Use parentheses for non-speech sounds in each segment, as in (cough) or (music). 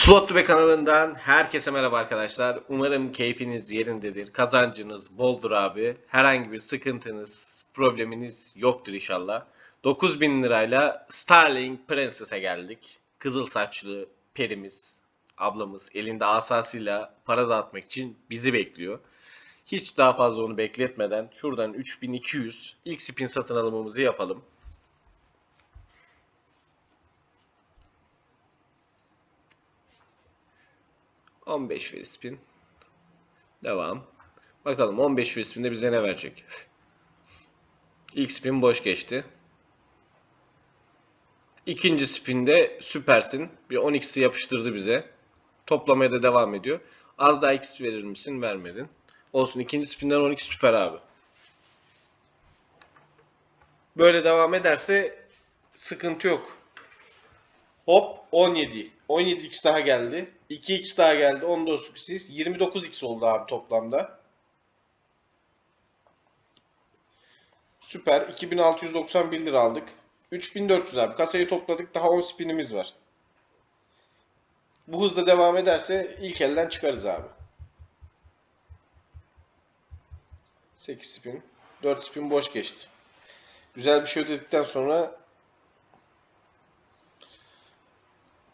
Slot Be kanalından herkese merhaba arkadaşlar. Umarım keyfiniz yerindedir. Kazancınız boldur abi. Herhangi bir sıkıntınız, probleminiz yoktur inşallah. 9000 lirayla Starling Princess'e geldik. Kızıl saçlı perimiz, ablamız elinde asasıyla para dağıtmak için bizi bekliyor. Hiç daha fazla onu bekletmeden şuradan 3200 ilk spin satın alımımızı yapalım. On beş free spin. Devam. Bakalım 15 free spin'de bize ne verecek? İlk spin boş geçti. İkinci spinde süpersin. Bir 10x'i yapıştırdı bize. Toplamaya da devam ediyor. Az daha x verir misin? Vermedin. Olsun ikinci spinden 12 süper abi. Böyle devam ederse sıkıntı yok. Hop 17. 17x daha geldi. 2x daha geldi. 19x. 29x oldu abi toplamda. Süper. 2691 lira aldık. 3400 abi. Kasayı topladık. Daha 10 spinimiz var. Bu hızla devam ederse ilk elden çıkarız abi. 8 spin. 4 spin boş geçti. Güzel bir şey ödedikten sonra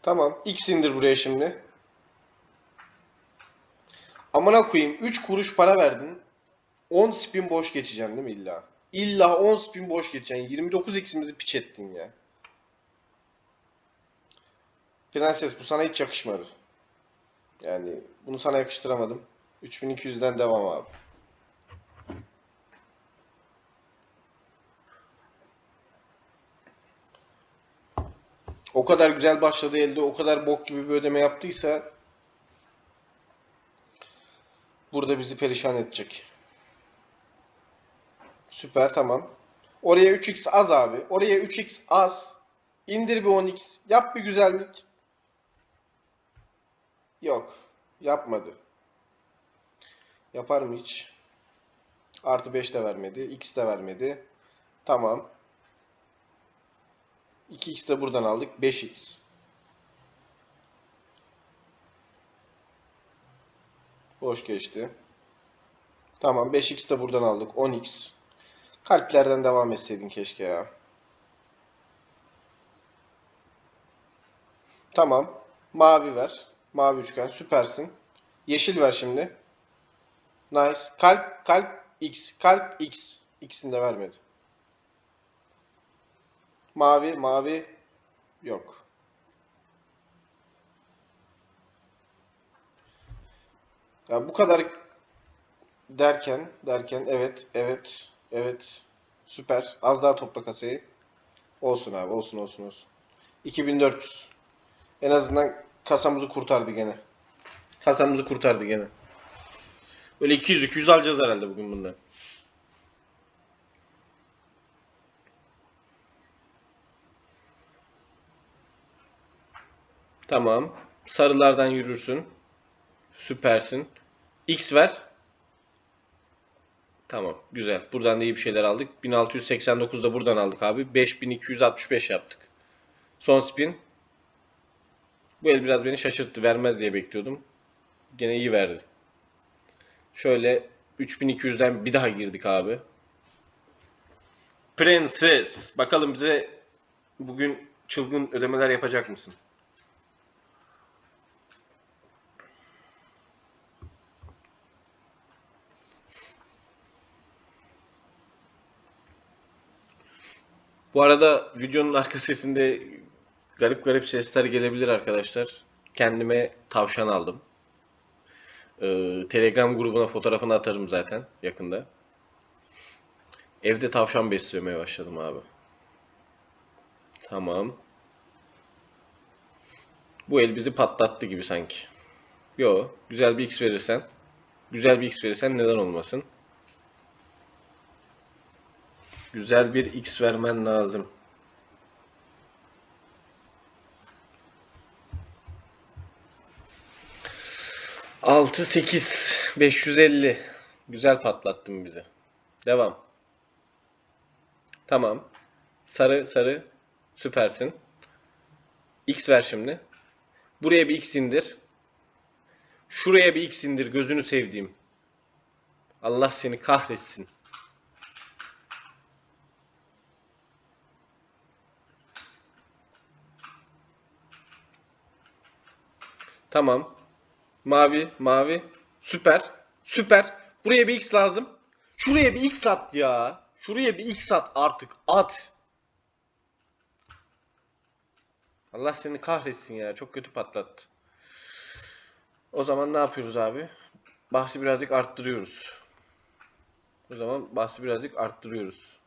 Tamam. X indir buraya şimdi. Amına koyayım 3 kuruş para verdin. 10 spin boş geçeceksin değil mi illa? İlla 10 spin boş geçeceksin. 29 x'imizi piç ettin ya. Prenses bu sana hiç yakışmadı. Yani bunu sana yakıştıramadım. 3200'den devam abi. O kadar güzel başladı elde, o kadar bok gibi bir ödeme yaptıysa burada bizi perişan edecek. Süper tamam. Oraya 3x az abi. Oraya 3x az. İndir bir 10x. Yap bir güzellik. Yok. Yapmadı. Yapar mı hiç? Artı 5 de vermedi. X de vermedi. Tamam. 2x de buradan aldık. 5x. Boş geçti. Tamam 5x de buradan aldık. 10x. Kalplerden devam etseydin keşke ya. Tamam. Mavi ver. Mavi üçgen. Süpersin. Yeşil ver şimdi. Nice. Kalp, kalp, x. Kalp, x. İkisini de vermedi. Mavi, mavi yok. Ya bu kadar derken, derken evet, evet, evet. Süper. Az daha topla kasayı. Olsun abi, olsun, olsun, olsun. 2400. En azından kasamızı kurtardı gene. Kasamızı kurtardı gene. Böyle 200-200 alacağız herhalde bugün bundan. Tamam. Sarılardan yürürsün. Süpersin. X ver. Tamam. Güzel. Buradan da iyi bir şeyler aldık. 1689'da buradan aldık abi. 5265 yaptık. Son spin. Bu el biraz beni şaşırttı. Vermez diye bekliyordum. Gene iyi verdi. Şöyle 3200'den bir daha girdik abi. Prenses. Bakalım bize bugün çılgın ödemeler yapacak mısın? Bu arada videonun arka sesinde garip garip sesler gelebilir arkadaşlar. Kendime tavşan aldım. Ee, Telegram grubuna fotoğrafını atarım zaten yakında. Evde tavşan beslemeye başladım abi. Tamam. Bu el bizi patlattı gibi sanki. Yo, güzel bir X verirsen. Güzel bir X verirsen neden olmasın? Güzel bir X vermen lazım. Altı sekiz beş yüz elli. Güzel patlattın bizi. Devam. Tamam. Sarı sarı süpersin. X ver şimdi. Buraya bir X indir. Şuraya bir X indir gözünü sevdiğim. Allah seni kahretsin. Tamam. Mavi, mavi. Süper. Süper. Buraya bir X lazım. Şuraya bir X at ya. Şuraya bir X at artık. At. Allah seni kahretsin ya. Çok kötü patlattı. O zaman ne yapıyoruz abi? Bahsi birazcık arttırıyoruz. O zaman bahsi birazcık arttırıyoruz.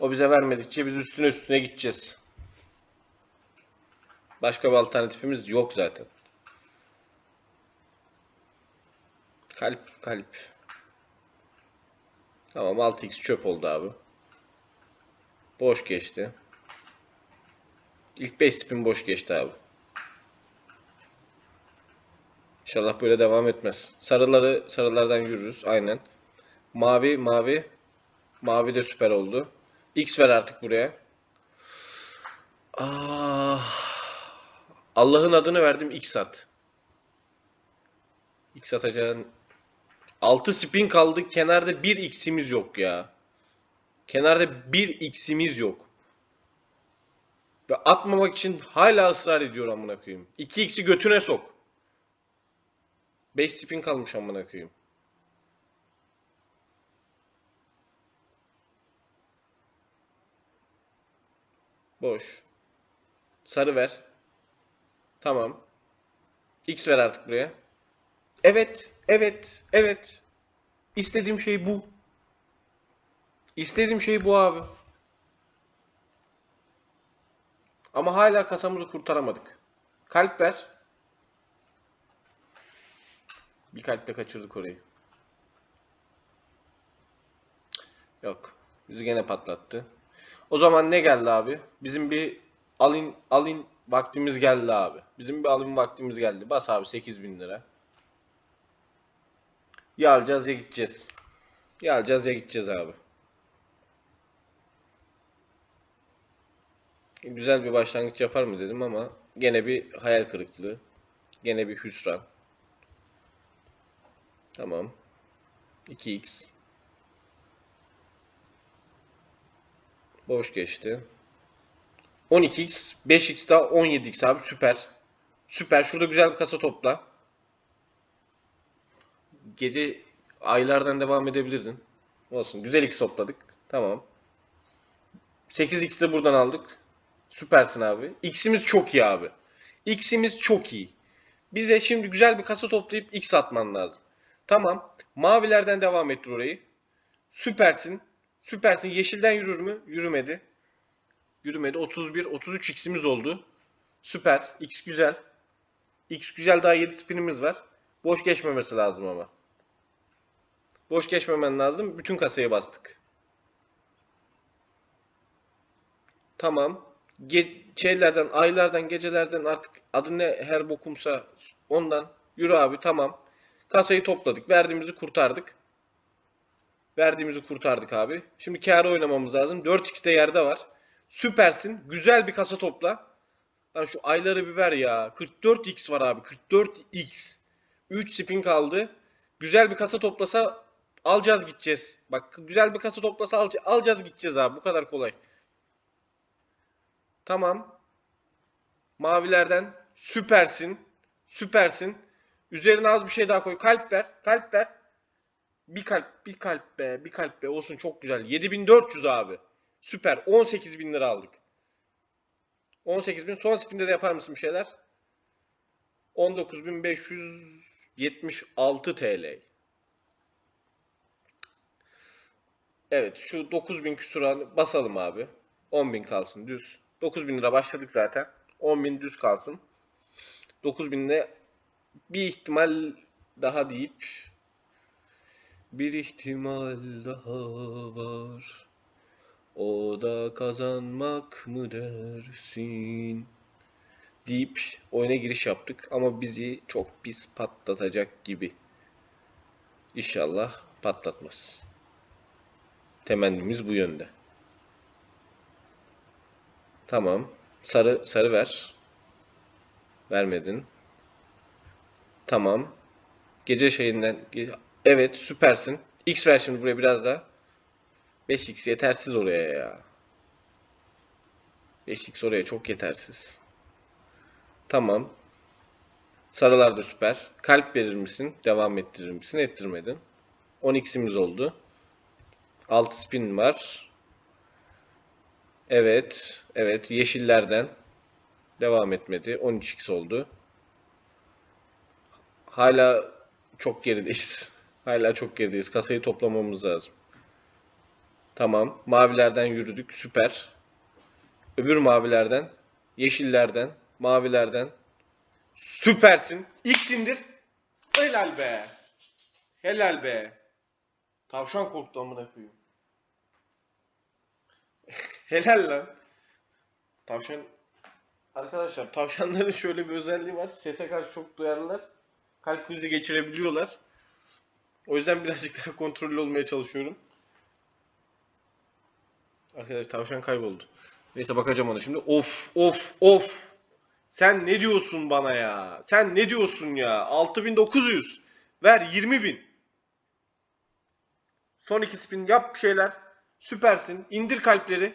O bize vermedikçe biz üstüne üstüne gideceğiz. Başka bir alternatifimiz yok zaten. Kalp, kalp. Tamam 6x çöp oldu abi. Boş geçti. İlk 5 spin boş geçti abi. İnşallah böyle devam etmez. Sarıları sarılardan yürürüz. Aynen. Mavi mavi. Mavi de süper oldu. X ver artık buraya. Ah. Allah'ın adını verdim X at. X atacağın 6 spin kaldı. Kenarda 1 x'imiz yok ya. Kenarda 1 x'imiz yok. Ve atmamak için hala ısrar ediyor amına koyayım. 2 x'i götüne sok. 5 spin kalmış amına koyayım. Boş. Sarı ver. Tamam. X ver artık buraya. Evet, evet, evet. İstediğim şey bu. İstediğim şey bu abi. Ama hala kasamızı kurtaramadık. Kalp ver. Bir kalple kaçırdık orayı. Yok. Bizi gene patlattı. O zaman ne geldi abi? Bizim bir alın alın vaktimiz geldi abi. Bizim bir alın vaktimiz geldi. Bas abi 8000 lira. Ya alacağız ya gideceğiz. Ya alacağız ya gideceğiz abi. Güzel bir başlangıç yapar mı dedim ama gene bir hayal kırıklığı. Gene bir hüsran. Tamam. 2x. Boş geçti. 12x, 5x daha 17x abi süper. Süper. Şurada güzel bir kasa topla. Gece aylardan devam edebilirdin. Olsun. Güzel x topladık. Tamam. 8x de buradan aldık. Süpersin abi. X'imiz çok iyi abi. X'imiz çok iyi. Bize şimdi güzel bir kasa toplayıp X atman lazım. Tamam. Mavilerden devam ettir orayı. Süpersin. Süpersin. Yeşilden yürür mü? Yürümedi. Yürümedi. 31, 33 X'imiz oldu. Süper. X güzel. X güzel daha 7 spinimiz var. Boş geçmemesi lazım ama. Boş geçmemen lazım. Bütün kasayı bastık. Tamam. Ge şeylerden, aylardan, gecelerden artık adı ne her bokumsa ondan yürü abi tamam. Kasayı topladık. Verdiğimizi kurtardık. Verdiğimizi kurtardık abi. Şimdi kârı oynamamız lazım. 4x de yerde var. Süpersin. Güzel bir kasa topla. Lan şu ayları bir ver ya. 44x var abi. 44x. 3 spin kaldı. Güzel bir kasa toplasa alacağız gideceğiz. Bak güzel bir kasa toplasa al- alacağız gideceğiz abi. Bu kadar kolay. Tamam. Mavilerden süpersin. Süpersin. Üzerine az bir şey daha koy. Kalp ver. Kalp ver. Bir kalp, bir kalp be, bir kalp be. Olsun çok güzel. 7400 abi. Süper. 18.000 lira aldık. 18.000. Son spinde de yapar mısın bir şeyler? 19.576 TL. Evet şu 9000 küsuranı basalım abi. 10.000 kalsın düz. 9000 lira başladık zaten. 10.000 düz kalsın. 9000'de bir ihtimal daha deyip bir ihtimal daha var. O da kazanmak mı dersin? Deyip oyuna giriş yaptık ama bizi çok pis patlatacak gibi. İnşallah patlatmaz. Temennimiz bu yönde. Tamam. Sarı sarı ver. Vermedin. Tamam. Gece şeyinden. Evet süpersin. X ver şimdi buraya biraz daha. 5x yetersiz oraya ya. 5x oraya çok yetersiz. Tamam. Sarılar da süper. Kalp verir misin? Devam ettirir misin? Ettirmedin. 10x'imiz oldu. 6 spin var. Evet. Evet. Yeşillerden. Devam etmedi. 13x oldu. Hala çok gerideyiz. (laughs) Hala çok gerideyiz. Kasayı toplamamız lazım. Tamam. Mavilerden yürüdük. Süper. Öbür mavilerden. Yeşillerden. Mavilerden. Süpersin. X. Helal be. Helal be. Tavşan korktu amına koyayım. (laughs) Helal lan. Tavşan Arkadaşlar tavşanların şöyle bir özelliği var. Sese karşı çok duyarlılar. Kalp krizi geçirebiliyorlar. O yüzden birazcık daha kontrollü olmaya çalışıyorum. Arkadaş tavşan kayboldu. Neyse bakacağım ona şimdi. Of of of. Sen ne diyorsun bana ya? Sen ne diyorsun ya? 6900. Ver 20000. Son iki spin yap bir şeyler. Süpersin. İndir kalpleri.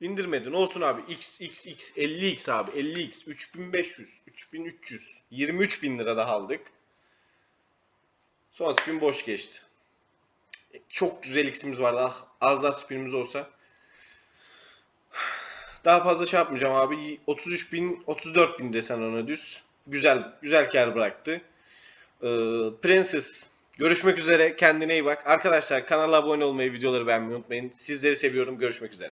İndirmedin. Olsun abi. X, X, X. 50X abi. 50X. 3500. 3300. 23 bin lira daha aldık. Son spin boş geçti. Çok güzel X'imiz vardı. Ah, az daha spinimiz olsa. Daha fazla şey yapmayacağım abi. 33 bin, 34 bin desen ona düz. Güzel, güzel kar bıraktı. Ee, Princess. Görüşmek üzere. Kendine iyi bak. Arkadaşlar kanala abone olmayı, videoları beğenmeyi unutmayın. Sizleri seviyorum. Görüşmek üzere.